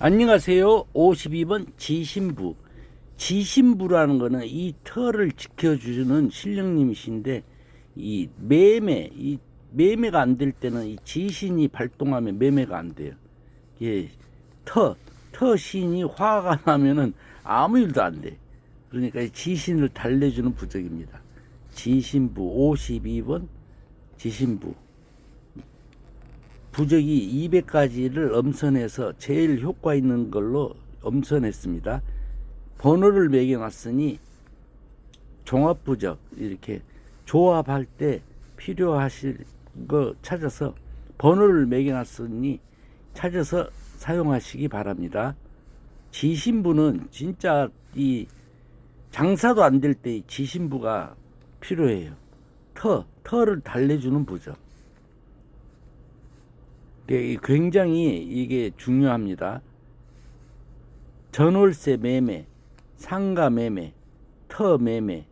안녕하세요. 52번 지신부. 지신부라는 거는 이 털을 지켜주는 신령님이신데 이 매매, 이 매매가 안 될 때는 이 지신이 발동하면 매매가 안 돼요. 이게 터, 터신이 화가 나면은 아무 일도 안 돼. 그러니까 이 지신을 달래주는 부적입니다. 지신부 52번 지신부. 부적이 200가지를 엄선해서 제일 효과 있는 걸로 엄선했습니다. 번호를 매겨놨으니 종합부적 이렇게 조합할 때 필요하실 거 찾아서 번호를 매겨놨으니 찾아서 사용하시기 바랍니다. 지신부는 진짜 이 장사도 안 될 때 지신부가 필요해요. 터, 터를 달래주는 부적. 이게 굉장히 이게 중요합니다. 전월세 매매, 상가 매매, 터 매매,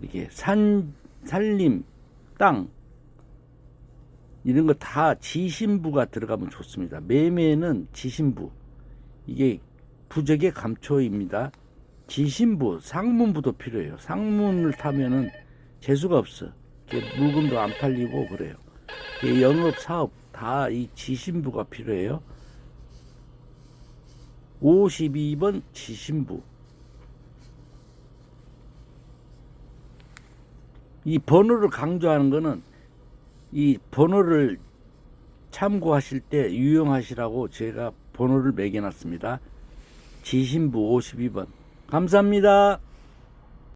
이렇게 산, 살림, 땅, 이런 거 다 지신부가 들어가면 좋습니다. 매매는 지신부. 이게 부적의 감초입니다. 지신부, 상문부도 필요해요. 상문을 타면은 재수가 없어. 물건도 안 팔리고 그래요. 이게 영업 사업 다 이 지신부가 필요해요. 52번 지신부. 이 번호를 강조하는 거는 이 번호를 참고하실 때 유용하시라고 제가 번호를 매겨놨습니다. 지신부 52번. 감사합니다.